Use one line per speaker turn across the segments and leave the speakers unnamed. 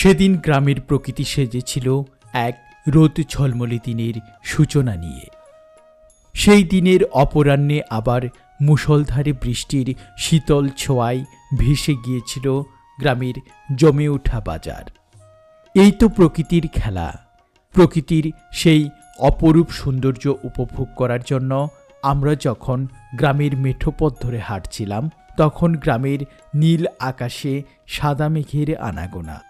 সেদিন গ্রামের প্রকৃতি সেজেছিল এক রোদ ঝলমলে দিনের সূচনা নিয়ে। সেই দিনের অপরাহ্নে আবার মুষলধারে বৃষ্টির শীতল ছোঁয়ায় ভেসে গিয়েছিল গ্রামের জমে ওঠা বাজার। এই তো প্রকৃতির খেলা। প্রকৃতির সেই অপরূপ সৌন্দর্য উপভোগ করার জন্য আমরা যখন গ্রামের মেঠো পথ ধরে হাঁটছিলাম, তখন গ্রামের নীল আকাশে সাদা মেঘের আনাগোনা।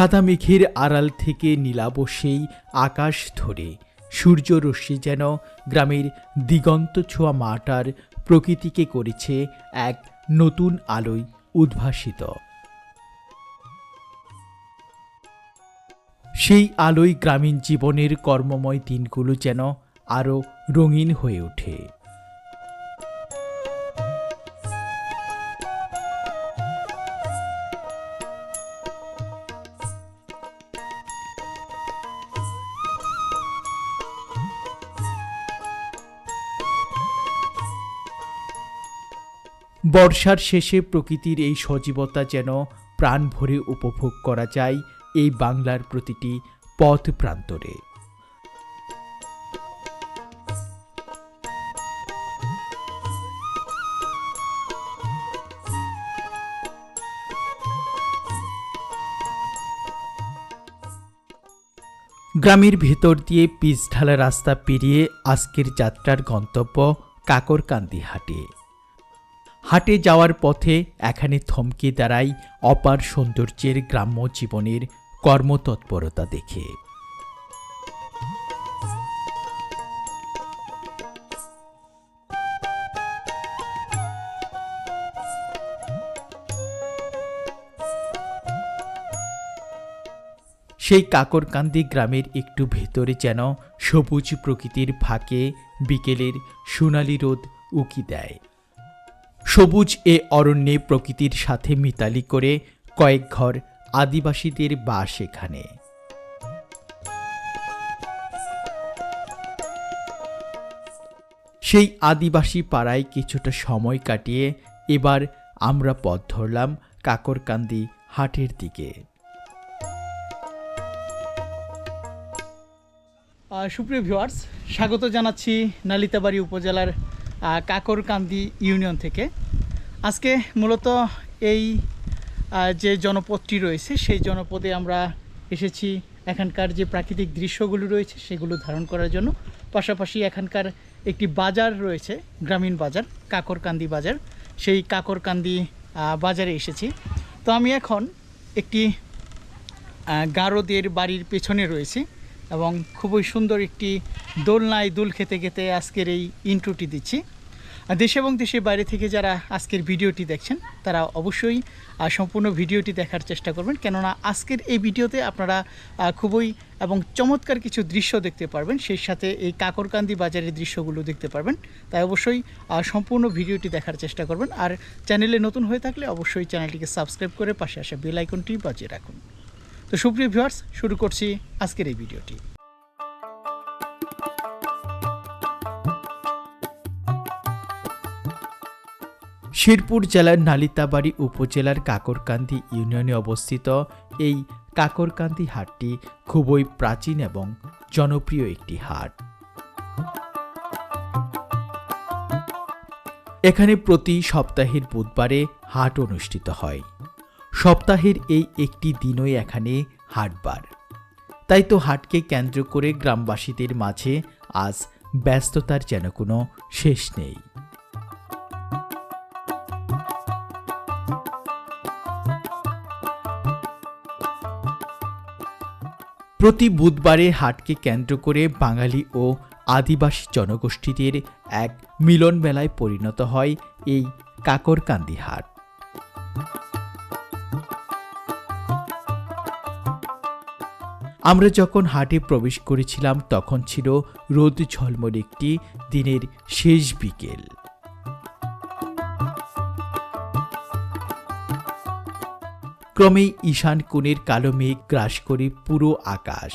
সাদা মেঘের আড়াল থেকে নীলাবশেই আকাশ ধরে। সূর্যরশ্মি যেন গ্রামের দিগন্ত ছোঁয়া মাটার প্রকৃতিকে করেছে এক নতুন আলোয় উদ্ভাসিত। সেই আলোয় গ্রামীণ জীবনের কর্মময় দিনগুলো যেন আরও রঙিন হয়ে ওঠে। বর্ষার শেষে প্রকৃতির এই সজীবতা যেন প্রাণ ভরে উপভোগ করা যায় এই বাংলার প্রতিটি পথ প্রান্তরে। গ্রামের ভেতর দিয়ে পিচ ঢালা রাস্তা পেরিয়ে আজকের যাত্রার গন্তব্য কাকরকান্দি হাটে। হাটে যাওয়ার পথে এখানে থমকে দাঁড়াই অপার সৌন্দর্যের গ্রাম্য জীবনের কর্মতৎপরতা দেখে। সেই কাকরকান্দি গ্রামের একটু ভেতরে যেন সবুজ প্রকৃতির ফাঁকে বিকেলের সোনালি রোদ উকি দেয়। সবুজ এ অরণ্যে প্রকৃতির সাথে মিতালি করে কয়েক ঘর আদিবাসীদের বাস এখানে। সেই আদিবাসী পাড়ায় কিছুটা সময় কাটিয়ে এবার আমরা পথ ধরলাম কাকরকান্দি হাটের দিকে।
সুপ্রিয় ভিউয়ার্স স্বাগত জানাচ্ছি নালিতাবাড়ি উপজেলার কাকরকান্দি ইউনিয়ন থেকে। আজকে মূলত এই যে জনপদটি রয়েছে, সেই জনপদে আমরা এসেছি এখানকার যে প্রাকৃতিক দৃশ্যগুলো রয়েছে, সেগুলো ধারণ করার জন্য। পাশাপাশি এখানকার একটি বাজার রয়েছে, গ্রামীণ বাজার, কাকরকান্দি বাজার। সেই কাকরকান্দি বাজারে এসেছি। তো আমি এখন একটি গারদের বাড়ির পেছনে রয়েছে। এবং খুবই সুন্দর একটি দোলনায় দুল খেতে খেতে আজকের এই ইন্ট্রোটি দিচ্ছি। দেশ এবং দেশের বাইরে থেকে যারা আজকের ভিডিওটি দেখছেন, তারা অবশ্যই সম্পূর্ণ ভিডিওটি দেখার চেষ্টা করবেন। কেননা আজকের এই ভিডিওতে আপনারা খুবই এবং চমৎকার কিছু দৃশ্য দেখতে পারবেন। সেই সাথে এই কাকরকান্দি বাজারের দৃশ্যগুলো দেখতে পারবেন। তাই অবশ্যই সম্পূর্ণ ভিডিওটি দেখার চেষ্টা করবেন। আর চ্যানেলে নতুন হয়ে থাকলে অবশ্যই চ্যানেলটিকে সাবস্ক্রাইব করে পাশে আসা বেল আইকনটি বাজিয়ে রাখুন। তো সুপ্রিয় ভিউয়ার্স, শুরু করছি আজকের এই ভিডিওটি।
শেরপুর জেলার নালিতাবাড়ি উপজেলার কাকরকান্দি ইউনিয়নে অবস্থিত এই কাকরকান্দি হাটটি খুবই প্রাচীন এবং জনপ্রিয় একটি হাট। এখানে প্রতি সপ্তাহের বুধবারে হাট অনুষ্ঠিত হয়। সপ্তাহের এই একটি দিনই এখানে হাটবার। তাই তো হাটকে কেন্দ্র করে গ্রামবাসীদের মাঝে আজ ব্যস্ততার যেন কোনো শেষ নেই। প্রতি বুধবারে হাটকে কেন্দ্র করে বাঙালি ও আদিবাসী জনগোষ্ঠীদের এক মিলন মেলায় পরিণত হয় এই কাকরকান্দি হাট। আমরা যখন হাটে প্রবেশ করেছিলাম, তখন ছিল রোদ ঝলমল একটি দিনের শেষ বিকেল। ক্রমেই ঈশান কোণের কালো মেঘ গ্রাস করে পুরো আকাশ।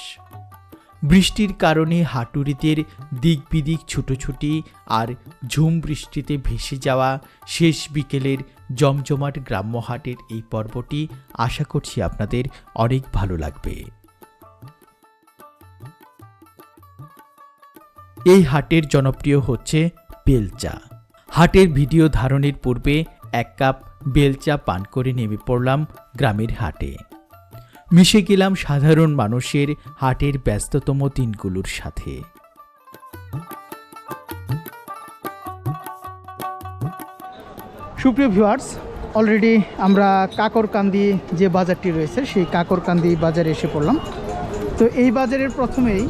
বৃষ্টির কারণে হাটুরিদের দিক বিদিক ছুটোছুটি আর ঝুম বৃষ্টিতে ভেসে যাওয়া শেষ বিকেলের জমজমাট গ্রাম্য হাটের এই পর্বটি আশা করছি আপনাদের অনেক ভালো লাগবে। এই হাটের জনপ্রিয় হচ্ছে বেলচা। হাটের ভিডিও ধারণের পূর্বে এক কাপ বেলচা পান করে নেমে পড়লাম গ্রামের হাটে। মিশে গেলাম সাধারণ মানুষের হাটের ব্যস্ততম দিনগুলোর সাথে।
সুপ্রিয় ভিউয়ার্স, অলরেডি আমরা কাকরকান্দি যে বাজারটি রয়েছে, সেই কাকরকান্দি বাজারে এসে পড়লাম। তো এই বাজারের প্রথমেই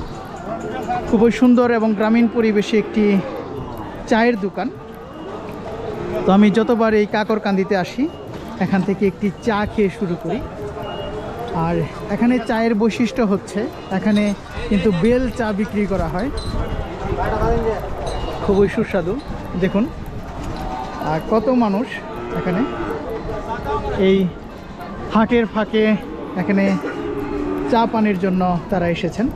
খুবই সুন্দর এবং গ্রামীণ পরিবেশে একটি চায়ের দোকান। তো আমি যতবার এই কাকরকান্দিতে আসি, এখান থেকে একটি চা খেয়ে শুরু করি। আর এখানে চায়ের বৈশিষ্ট্য হচ্ছে, এখানে কিন্তু বেল চা বিক্রি করা হয়। খুবই সুস্বাদু, দেখুন। আর কত মানুষ এখানে? এই হাটের ফাঁকে এখানে চা পানির জন্য তারা এসেছেন।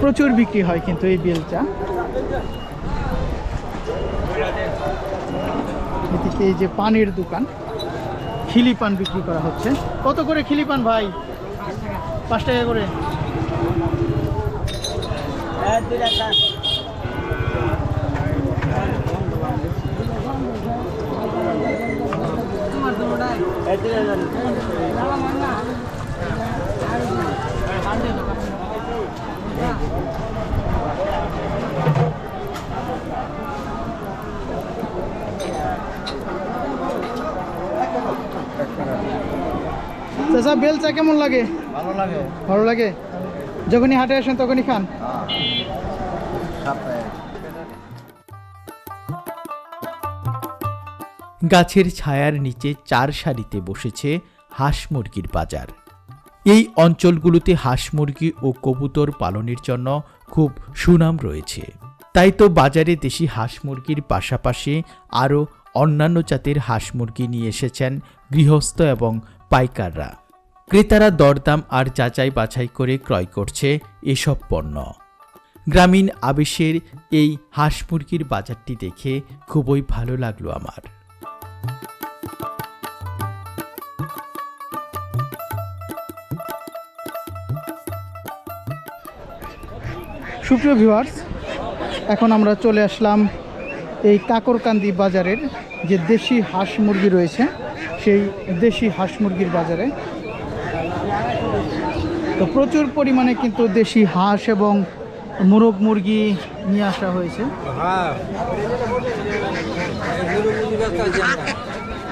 প্রচুর বিক্রি হয় কিন্তু এই বেল চা এদিকে এই যে পানের দোকান। খিলি পান বিক্রি করা হচ্ছে। কত করে খিলি পান ভাই? পাঁচ টাকা করে। বেল চা কেমন লাগে?
ভালো লাগে।
ভালো লাগে? যখনই হাটে আসেন তখনই খান।
গাছের ছায়ার নিচে চার সারিতে বসেছে হাঁস মুরগির বাজার। এই অঞ্চলগুলোতে হাঁস মুরগি ও কবুতর পালনের জন্য খুব সুনাম রয়েছে। তাই তো বাজারে দেশি হাঁস মুরগির পাশাপাশি আরও অন্যান্য জাতের হাঁস মুরগি নিয়ে এসেছেন গৃহস্থ এবং পাইকাররা। ক্রেতারা দরদাম আর যাচাই বাছাই করে ক্রয় করছে এসব পণ্য। গ্রামীণ আবেশের এই হাঁস মুরগির বাজারটি দেখে খুবই ভালো লাগল আমার।
সুপ্রিয় ভিউয়ার্স এখন আমরা চলে আসলাম এই কাকরকান্দি বাজারের যে দেশি হাঁস মুরগি রয়েছে, সেই দেশি হাঁস মুরগির বাজারে। তো প্রচুর পরিমাণে কিন্তু দেশি হাঁস এবং মুরগ মুরগি নিয়ে আসা হয়েছে।
হ্যাঁ।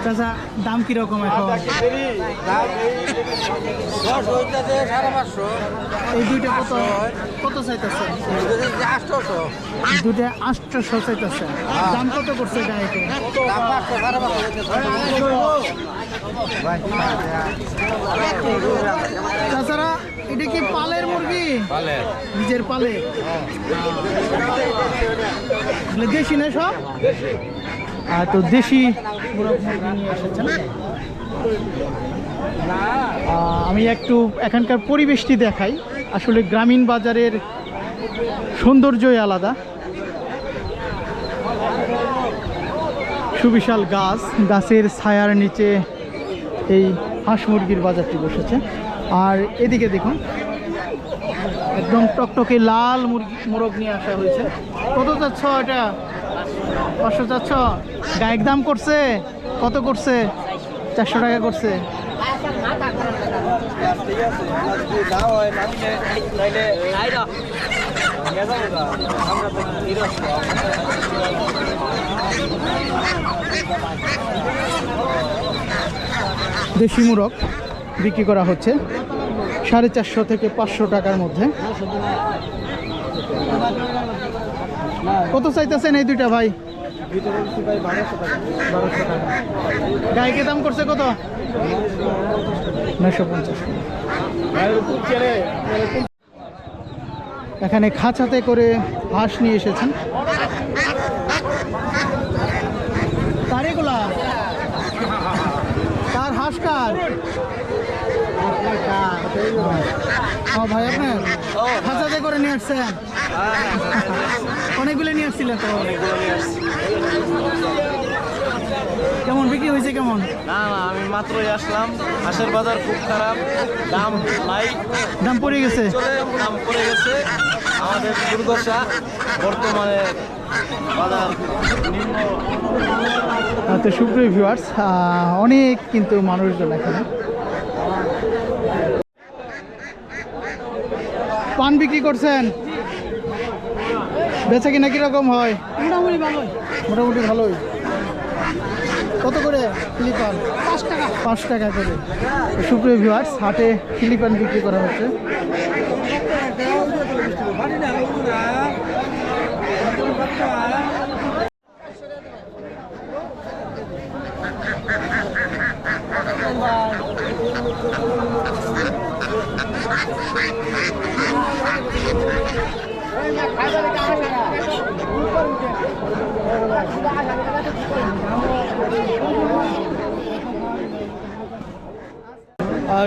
চাচা দাম কীরকম এখন? এই দুইটা কত? কত চাইতেছে? দুইটা আটশোশো চাইতেছে। দাম কত করছে এটা তাছাড়া এটা কি পালের মুরগি? নিজের পালে? এগুলো দেশি না সব? তো দেশি নিয়ে আমি একটু এখানকার পরিবেশটি দেখাই। আসলে গ্রামীণ বাজারের সৌন্দর্যই আলাদা। সুবিশাল গাছ, গাছের ছায়ার নিচে এই হাঁস মুরগির বাজারটি বসেছে। আর এদিকে দেখুন, একদম টকটকে লাল মুরগি মোরগ নিয়ে আসা হয়েছে। কত চাচ্ছ এটা? পাঁচশো চাচ্ছ গায়ের দাম করছে? কত করছে? চারশো টাকা করছে। দেশি মুরগ বিক্রি করা হচ্ছে সাড়ে চারশো থেকে পাঁচশো টাকার মধ্যে। কত চাইতেছেন এই দুইটা ভাই? গাইকে দাম করছে কত? নয়শো পঞ্চাশ। এখানে খাঁচাতে করে হাঁস নিয়ে এসেছেন। তার এগুলা? তার হাঁস কার? ও ভাই আপনার? হাজাতে করে নিয়ে আসছেন? অনেকগুলো নিয়ে আসছিলেন তো। কেমন বিক্রি হয়েছে কেমন?
না না আমি মাত্রই আসলাম। হাঁসের বাজার খুব খারাপ। দাম নাই।
দাম পড়ে গেছে?
দাম পড়ে গেছে। আমাদের দুর্দশা। বর্তমানে বাজার নিম্ন।
তো সুপ্রিয় ভিউয়ার্স অনেক কিন্তু মানুষজন এখানে পান বিক্রি করছেন? বেচা কিনা কীরকম হয়? মোটামুটি ভালোই। মোটামুটি ভালোই। কত করে ফিলিপান পাঁচ টাকা। পাঁচ টাকা করে। সুপ্রিয় ভিউয়ার্স হাটে ফিলিপান বিক্রি করা হচ্ছে।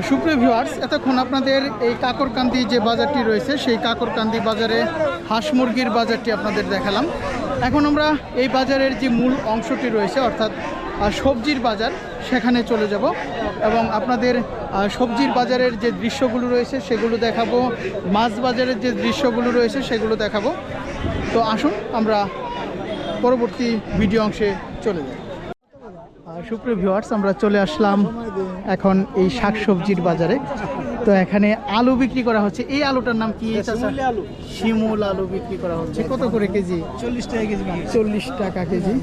সুপ্রিয় ভিউয়ার্স এতক্ষণ আপনাদের এই কাকরকান্দি যে বাজারটি রয়েছে, সেই কাকরকান্দি বাজারে হাঁস মুরগির বাজারটি আপনাদের দেখালাম। এখন আমরা এই বাজারের যে মূল অংশটি রয়েছে, অর্থাৎ সবজির বাজার, সেখানে চলে যাব এবং আপনাদের সবজির বাজারের যে দৃশ্যগুলো রয়েছে, সেগুলো দেখাবো। মাছ বাজারের যে দৃশ্যগুলো রয়েছে, সেগুলো দেখাবো। তো আসুন, আমরা পরবর্তী ভিডিও অংশে চলে যাই। সুপ্রিয় ভিউয়ার্স আমরা চলে আসলাম এখন এই শাকসবজির বাজারে। তো এখানে আলু বিক্রি করা হচ্ছে। এই আলুটার নাম কি? আলু। শিমুল আলু বিক্রি করা হচ্ছে। কত করে কেজি? চল্লিশ টাকা কেজি চল্লিশ টাকা কেজি।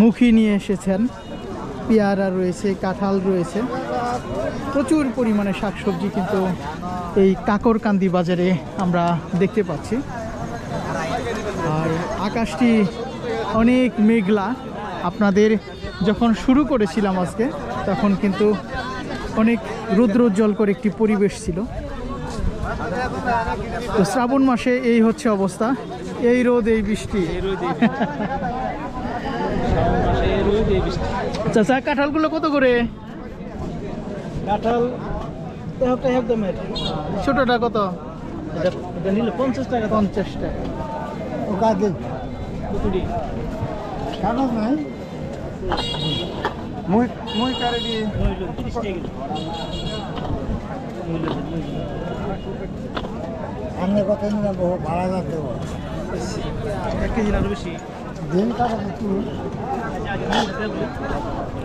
মুখি নিয়ে এসেছেন। পেয়ারা রয়েছে কাঁঠাল রয়েছে। প্রচুর পরিমাণে শাকসবজি কিন্তু এই কাকরকান্দি বাজারে আমরা দেখতে পাচ্ছি। আর আকাশটি অনেক মেঘলা। আপনাদের যখন শুরু করেছিলাম আজকে তখন কিন্তু অনেক রৌদ্রোজ্জ্বল করে একটি পরিবেশ ছিল। তো শ্রাবণ মাসে এই হচ্ছে অবস্থা। এই রোদ এই বৃষ্টি। চাচা কাঁঠালগুলো কত করে?
কাঁঠাল
ছোটটা কত?
পঞ্চাশ টাকা।
পঞ্চাশ টাকা।
কাগজ নাই মুই মুই কারে দিয়ে
তিরিশ টাকা কেজি
আমি কত নিলাম বহু ভাড়া না দেবো।
এক কেজি আরও বেশি
দিন কাগজ একটু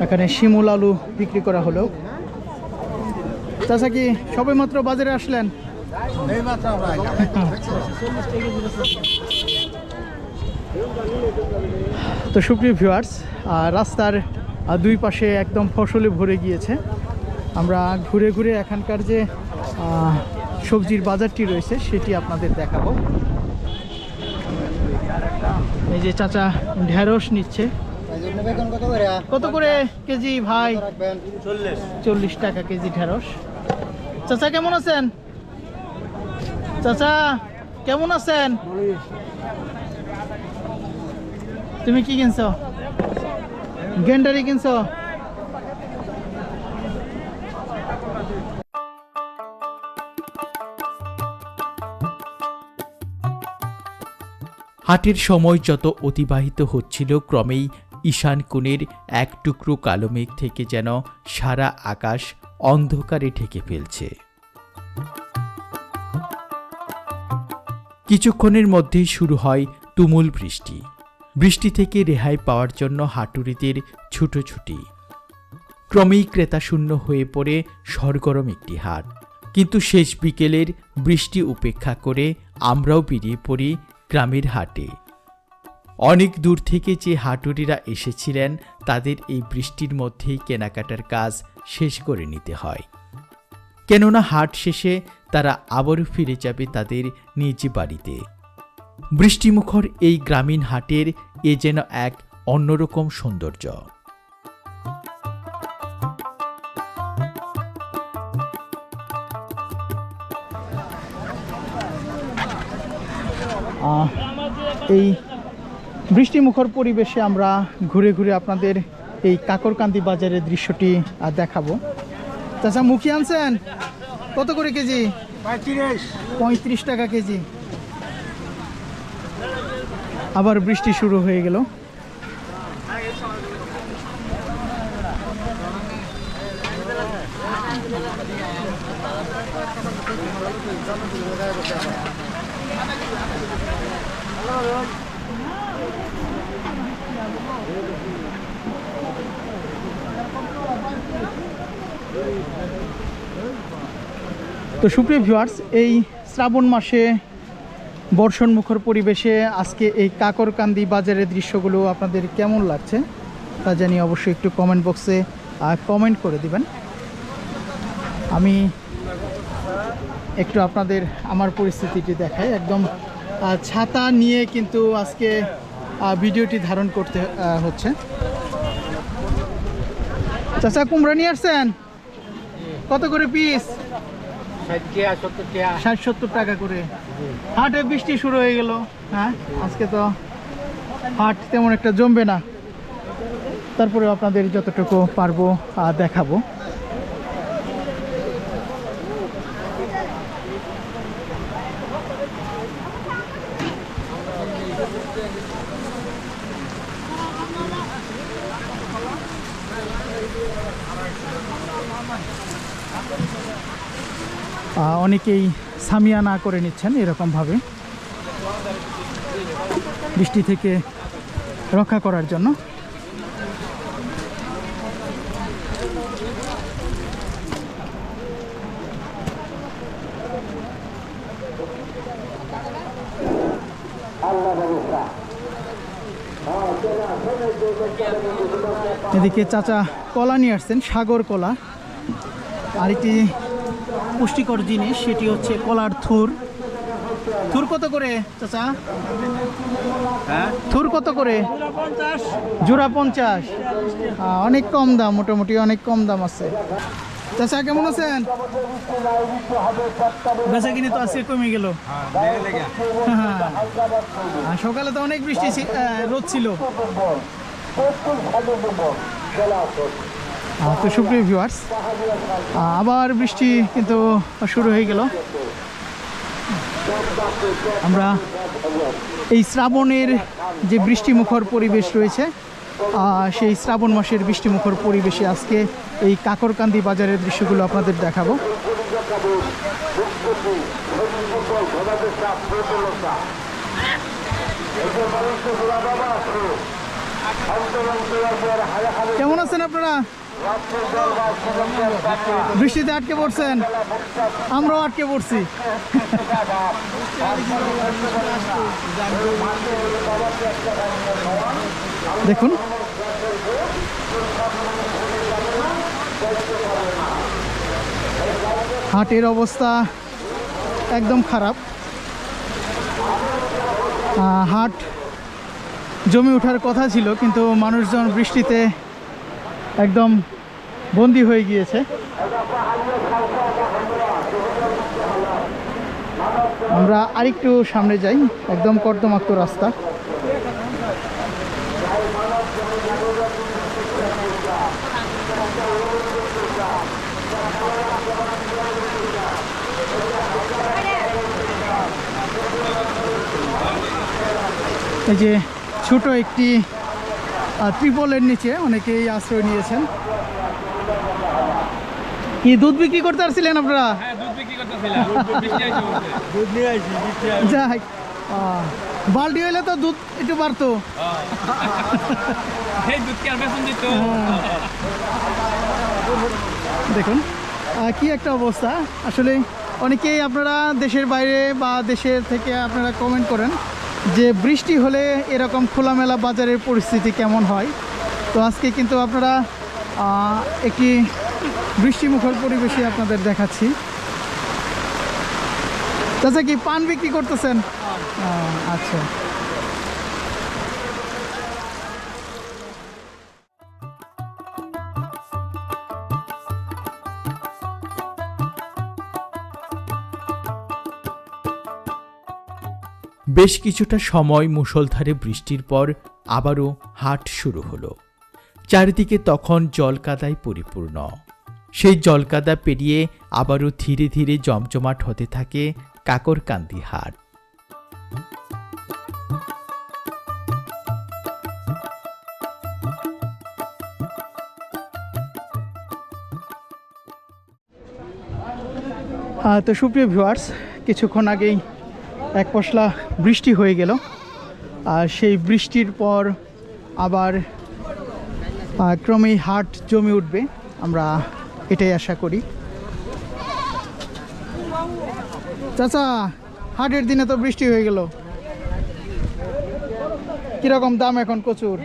এখানে শিমুল আলু বিক্রি করা হলো। চাচা কি সবে মাত্র বাজারে আসলেন?
এই
তো সুপ্রিয় ভিউয়ার্স রাস্তার দুই পাশে একদম ফসলে ভরে গিয়েছে। আমরা ঘুরে ঘুরে এখানকার যে সবজির বাজারটি রয়েছে, সেটি আপনাদের দেখাবো। এই যে চাচা ঢেঁড়স নিচ্ছে।
কত করে
কেজি ভাই?
চল্লিশ
টাকা কেজি ঢেঁড়স। চাচা কেমন আছেন? চাচা, কেমন আছেন? তুমি কি কিনছো? গেন্ডারি কিনছো?
হাটের সময় যত অতিবাহিত হচ্ছিল, ক্রমেই ঈশান কোণের এক টুকরো কালো মেঘ থেকে যেন সারা আকাশ অন্ধকারে ঢেকে ফেলছে। কিছুক্ষণের মধ্যেই শুরু হয় তুমুল বৃষ্টি। বৃষ্টি থেকে রেহাই পাওয়ার জন্য হাটুরিদের ছুটোছুটি। ক্রমেই ক্রেতাশূন্য হয়ে পড়ে সরগরম একটি হাট। কিন্তু শেষ বিকেলের বৃষ্টি উপেক্ষা করে আমরাও বেরিয়ে পড়ি গ্রামের হাটে। অনেক দূর থেকে যে হাটুরিরা এসেছিলেন, তাদের এই বৃষ্টির মধ্যেই কেনাকাটার কাজ শেষ করে নিতে হয়। কেননা হাট শেষে তারা আবারও ফিরে যাবে তাদের নিজ বাড়িতে। বৃষ্টিমুখর এই গ্রামীণ হাটের এ যেন এক অন্যরকম সৌন্দর্য।
এই বৃষ্টিমুখর পরিবেশে আমরা ঘুরে ঘুরে আপনাদের এই কাকরকান্দি বাজারের দৃশ্যটি দেখাবো। চাচা মুখি আনছেন? কত করে কেজি?
পঁয়ত্রিশ
টাকা কেজি। আবার বৃষ্টি শুরু হয়ে গেল। তো সুপ্রিয় ভিউয়ার্স এই শ্রাবণ মাসে বর্ষণ মুখর পরিবেশে আজকে এই কাকরকান্দি বাজারের দৃশ্যগুলো আপনাদের কেমন লাগছে তা জানি অবশ্যই একটু কমেন্ট বক্সে কমেন্ট করে দিবেন। আমি একটু আপনাদের আমার পরিস্থিতিটি দেখাই। একদম ছাতা নিয়ে কিন্তু আজকে ভিডিওটি ধারণ করতে হচ্ছে। চাচা, কুমড়া নিয়ে আসছেন? কত করে পিস ষাট সত্তর টাকা করে। হাটে বৃষ্টি শুরু হয়ে গেল হ্যাঁ? আজকে তো হাট তেমন একটা জমবে না। তারপরে আপনাদের যতটুকু পারব দেখাবো। অনেকেই সামিয়া না করে নিচ্ছেন এরকমভাবে বৃষ্টি থেকে রক্ষা করার জন্য। এদিকে চাচা কলা নিয়ে আসছেন, সাগর কলা। আর একটি পুষ্টিকর জিনিস, সেটি হচ্ছে কলার থুর। থুর কত করে, চাচা? থুর কত করে? জোড়া পঞ্চাশ। অনেক কম দাম, মোটামুটি অনেক কম দাম আছে। চাচা, কেমন আছেন? বেচা কিনে তো আজকে কমে গেল। হ্যাঁ। সকালে তো অনেক বৃষ্টি রোদ ছিল। তো সুপ্রিয় ভিউয়ার্স আবার বৃষ্টি কিন্তু শুরু হয়ে গেল। আমরা এই শ্রাবণের যে বৃষ্টিমুখর পরিবেশ রয়েছে সেই শ্রাবণ মাসের বৃষ্টিমুখর পরিবেশে আজকে এই কাকরকান্দি বাজারের দৃশ্যগুলো আপনাদের দেখাবো। কেমন আছেন আপনারা? বৃষ্টিতে আটকে পড়ছেন? আমরাও আটকে পড়ছি। দেখুন। হাটের অবস্থা একদম খারাপ। হাট জমে ওঠার কথা ছিল, কিন্তু মানুষজন বৃষ্টিতে একদম বন্দি হয়ে গিয়েছে। আমরা আরেকটু সামনে যাই, একদম কর্দমাক্ত রাস্তা। এই যে ছোট একটি ত্রিপলের নিচে অনেকেই আশ্রয় নিয়েছেন। কি দুধ বিক্রি করতে আসছিলেন আপনারা? যাই আহ, বালতি হইলে তো দুধ একটু বাড়তো। দেখুন কি একটা অবস্থা। আসলে অনেকেই আপনারা দেশের বাইরে বা দেশের থেকে আপনারা কমেন্ট করেন। যে বৃষ্টি হলে এরকম খোলামেলা বাজারের পরিস্থিতি কেমন হয়? তো আজকে কিন্তু আপনারা একটি বৃষ্টিমুখর পরিবেশে আপনাদের দেখাচ্ছি। তাছাড়া কি পান বিক্রি করতেছেন? আচ্ছা।
বেশ কিছুটা সময় মুষলধারে বৃষ্টির পর আবারও হাট শুরু হলো। চারিদিকে তখন জলকাদায় পরিপূর্ণ। সেই জলকাদা পেরিয়ে আবারও ধীরে ধীরে জমজমাট হতে থাকে কাকরকান্দি হাট।
তো সুপ্রিয় ভিউয়ার্স কিছুক্ষণ আগেই এক পশলা বৃষ্টি হয়ে গেল। আর সেই বৃষ্টির পর আবার ক্রমেই হাট জমে উঠবে। আমরা এটাই আশা করি। চাচা, হাটের দিনে তো বৃষ্টি হয়ে গেল। কীরকম দাম এখন কচুর?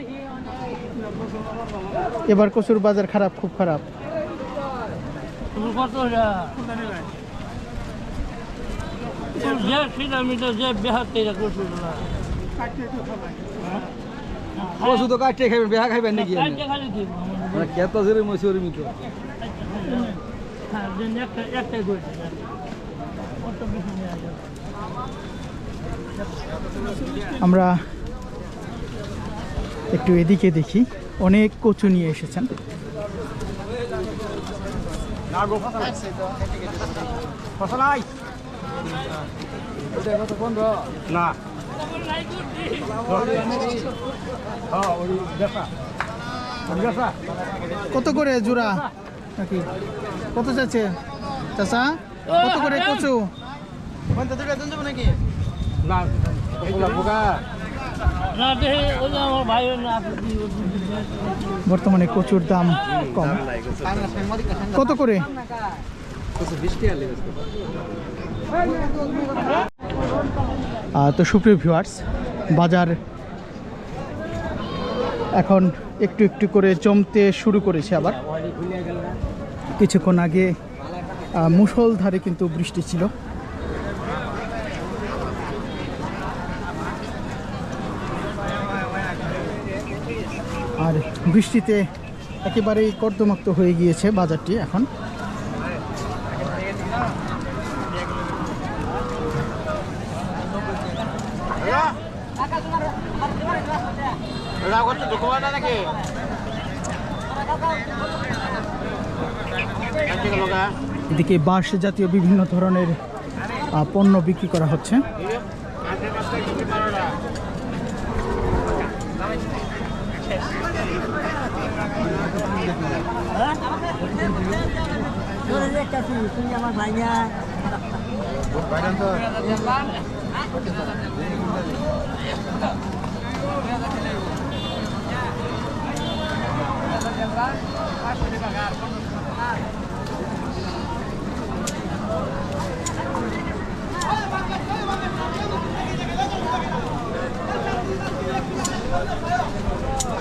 এবার কচুর বাজার খারাপ, খুব খারাপ।
যে কিলোমিটার যে
কচু তো বেহা খাইবেন নাকি মানে কেত জোরে মসুরি মিতো
হ্যাঁ দিন একটা একটাই করছে অত বেশি নেওয়া যাবে
আমরা একটু এদিকে দেখি অনেক কচু নিয়ে কত করে জোড়া? নাকি? কত চাচ্ছে চাচা কত করে কচু?
না দেখে ওই যে আমার ভাই না
বর্তমানে কচুর দাম কম। কত করে? তো সুপ্রিয় ভিউয়ার্স বাজার এখন একটু একটু করে জমতে শুরু করেছে আবার। কিছুক্ষণ আগে আহ, মুষলধারে কিন্তু বৃষ্টি ছিল। আর বৃষ্টিতে একেবারেই কর্দমাক্ত হয়ে গিয়েছে বাজারটি এখন। এদিকে বাঁশ জাতীয় বিভিন্ন ধরনের পণ্য বিক্রি করা হচ্ছে।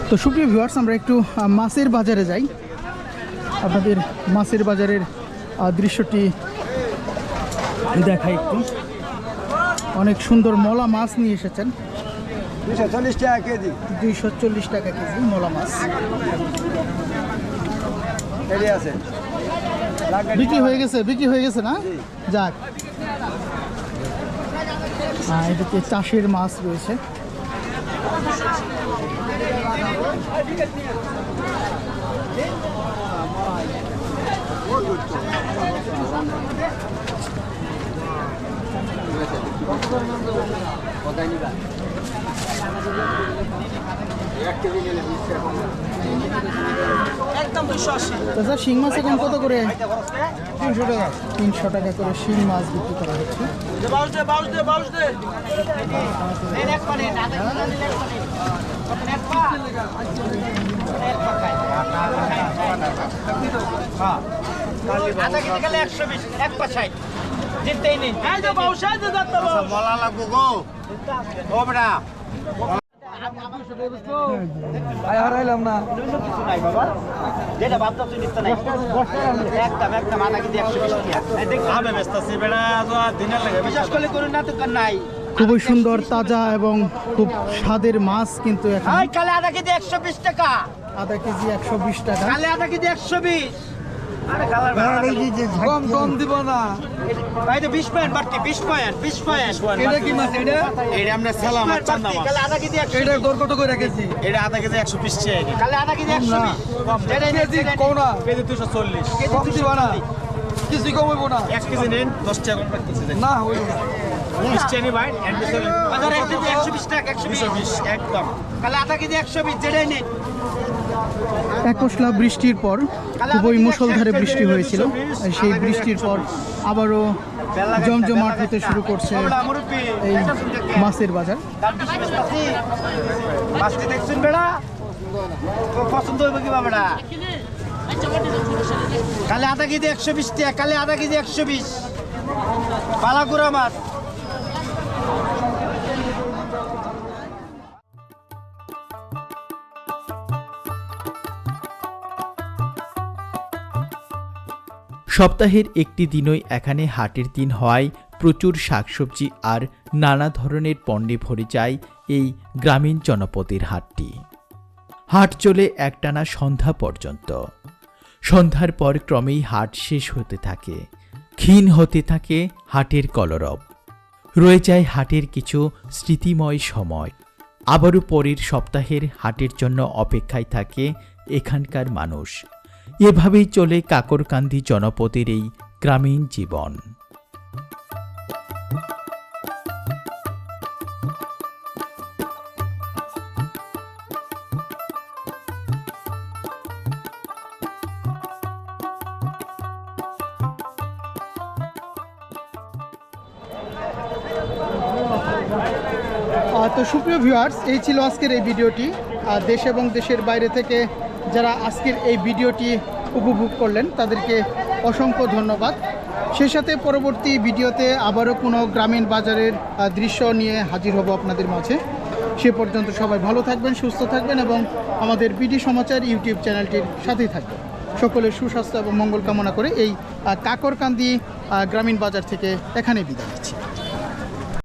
তো সুপ্রিয় ভিউয়ার্স আমরা একটু মাছের বাজারে যাই। আপনাদের মাছের বাজারের দৃশ্যটি দেখাই একটু। অনেক সুন্দর মলা মাছ নিয়ে এসেছেন।
দুশো চল্লিশ টাকা কেজি।
দুইশো চল্লিশ টাকা কেজি মলা মাছ।
এটি আছে।
বিক্রি হয়ে গেছে বিক্রি হয়ে গেছে না? যাক। এদিকে চাষের মাছ রয়েছে। চাচা শিং মাছ এখন কত করে? তিনশো টাকা। তিনশো টাকা করে শিং মাছ বিক্রি করা হচ্ছে।
আধা কেজি গেলে একশো বিশ এক পাশাই জিততেই নেই। যাত্রা মলা লাগবো গো।
হারাইলাম না।
কিছু নাই বাবা যেটা বাদ দাও তুই নিতে নাই। একদম একদম আধা কেজি একশো বিশ টাকা ব্যস্ত আছে বেটা দিনের লাগে বিশ্বাস করলে করুন না দোকান নাই।
খুবই সুন্দর তাজা এবং খুব স্বাদের মাছ কিন্তু
কালে আধা কেজি একশো বিশ টাকা।
আধা কেজি একশো বিশ টাকা।
কালে আধা কেজি একশো বিশ। আরে
কম কম দিব না।
ভাই তো বিশ পয়েন্ট বাড়তি বিশ পয়েন্ট বিশ পয়েন্ট।
এটা কি মাছ এটা?
এটা আমরা সালাম চান্দা মাছ কালে আধা কেজি একশো
এটা দর কত করে রেখেছি?
এটা আধা কেজি একশো বিশ টাকা কালে আধা কেজি একশো বিশ। কম যেটাই
কেজি
যেটাই
কম
নেন।
না।
কেজি দুশো চল্লিশ। কেজি
কম
দুশো
দিবা না।
এক কেজি নেন দশ টাকা কম রাখতেছে
না হইব না।
কেজি একশো বিশ টাকা একশো বিশ একদম। কালে আধা কেজি একশো বিশ যেটাই নেন।
একপশলা বৃষ্টির পর খুবই মুষলধারে বৃষ্টি হয়েছিল। সেই বৃষ্টির পর আবারও জমজমাট হতে শুরু করছে এই মাছের বাজার।
পছন্দ কিবা বেড়া কালে আধা কেজি একশো বিশ টাকা কালে আধা কেজি একশো বিশ। পালাগুড়া মাছ
সপ্তাহের একটি দিনই এখানে হাটের দিন হওয়ায় প্রচুর শাকসবজি আর নানা ধরনের পণ্যে ভরে যায় এই গ্রামীণ জনপদের হাটটি। হাট চলে একটানা সন্ধ্যা পর্যন্ত। সন্ধ্যার পর ক্রমেই হাট শেষ হতে থাকে। ক্ষীণ হতে থাকে হাটের কলরব। রয়ে যায় হাটের কিছু স্মৃতিময় সময়। আবারও পরের সপ্তাহের হাটের জন্য অপেক্ষায় থাকে এখানকার মানুষ। এভাবেই চলে কাকরকান্দি জনপদের এই গ্রামীণ জীবন।
তো সুপ্রিয় ভিউয়ার্স এই ছিল আজকের এই ভিডিওটি। দেশ এবং দেশের বাইরে থেকে যারা আজকের এই ভিডিওটি উপভোগ করলেন, তাদেরকে অসংখ্য ধন্যবাদ। সেই সাথে পরবর্তী ভিডিওতে আবারও কোনো গ্রামীণ বাজারের দৃশ্য নিয়ে হাজির হব আপনাদের মাঝে। সে পর্যন্ত সবাই ভালো থাকবেন, সুস্থ থাকবেন এবং আমাদের বিডি সমাচার ইউটিউব চ্যানেলটির সাথেই থাকবেন। সকলের সুস্বাস্থ্য এবং মঙ্গল কামনা করে এই কাকরকান্দি গ্রামীণ বাজার থেকে এখানে বিদায় নিচ্ছি।